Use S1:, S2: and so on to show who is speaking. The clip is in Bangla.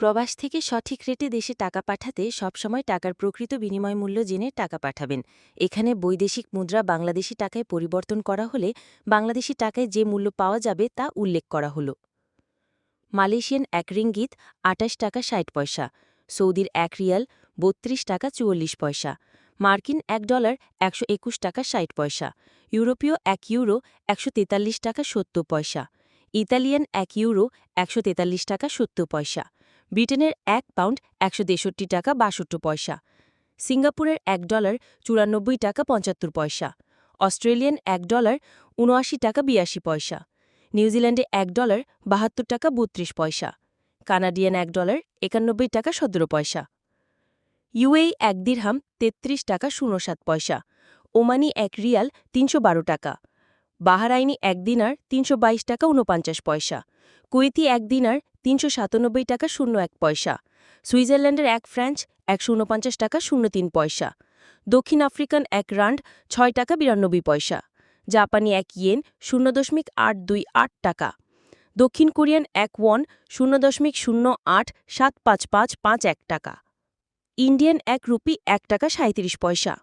S1: প্রবাস থেকে সঠিক রেটে দেশে টাকা পাঠাতে সবসময় টাকার প্রকৃত বিনিময় মূল্য জেনে টাকা পাঠাবেন। এখানে বৈদেশিক মুদ্রা বাংলাদেশি টাকায় পরিবর্তন করা হলে বাংলাদেশি টাকায় যে মূল্য পাওয়া যাবে তা উল্লেখ করা হলো। মালয়েশিয়ান এক রিঙ্গিত আটাশ টাকা ষাট পয়সা, সৌদির এক রিয়াল বত্রিশ টাকা চুয়াল্লিশ পয়সা, মার্কিন এক ডলার একশো একুশ টাকা ষাট পয়সা, ইউরোপীয় এক ইউরো একশো তেতাল্লিশ টাকা সত্তর পয়সা, ইতালিয়ান এক ইউরো একশো তেতাল্লিশ টাকা সত্তর পয়সা। ব্রিটেনের এক পাউন্ড একশো তেষট্টি টাকা বাষট্টি পয়সা, সিঙ্গাপুরের এক ডলার চুরানব্বই টাকা পঁচাত্তর পয়সা, অস্ট্রেলিয়ান এক ডলার উনআশি টাকা বিয়াশি পয়সা, নিউজিল্যান্ডে এক ডলার বাহাত্তর টাকা বত্রিশ পয়সা, কানাডিয়ান এক ডলার একানব্বই টাকা সতেরো পয়সা, ইউএই এক দিরহাম তেত্রিশ টাকা শূন্য সাত পয়সা, ওমানি এক রিয়াল তিনশো বারো টাকা, বাহারাইনি এক দিনার তিনশো বাইশ টাকা উনপঞ্চাশ পয়সা কুয়েতি এক দিনার তিনশো সাতানব্বই টাকা শূন্য এক পয়সা। সুইজারল্যান্ডের এক ফ্রাঞ্চ একশো উনপঞ্চাশ টাকা শূন্য তিন পয়সা। দক্ষিণ আফ্রিকান এক রান্ড ছয় টাকা বিরানব্বই পয়সা। জাপানি এক ইয়েন শূন্য দশমিক আট দুই আট টাকা। দক্ষিণ কোরিয়ান এক ওয়ান শূন্য দশমিক শূন্য আট সাত পাঁচ পাঁচ পাঁচ এক টাকা। ইন্ডিয়ান এক রুপি এক টাকা সাঁত্রিশ পয়সা।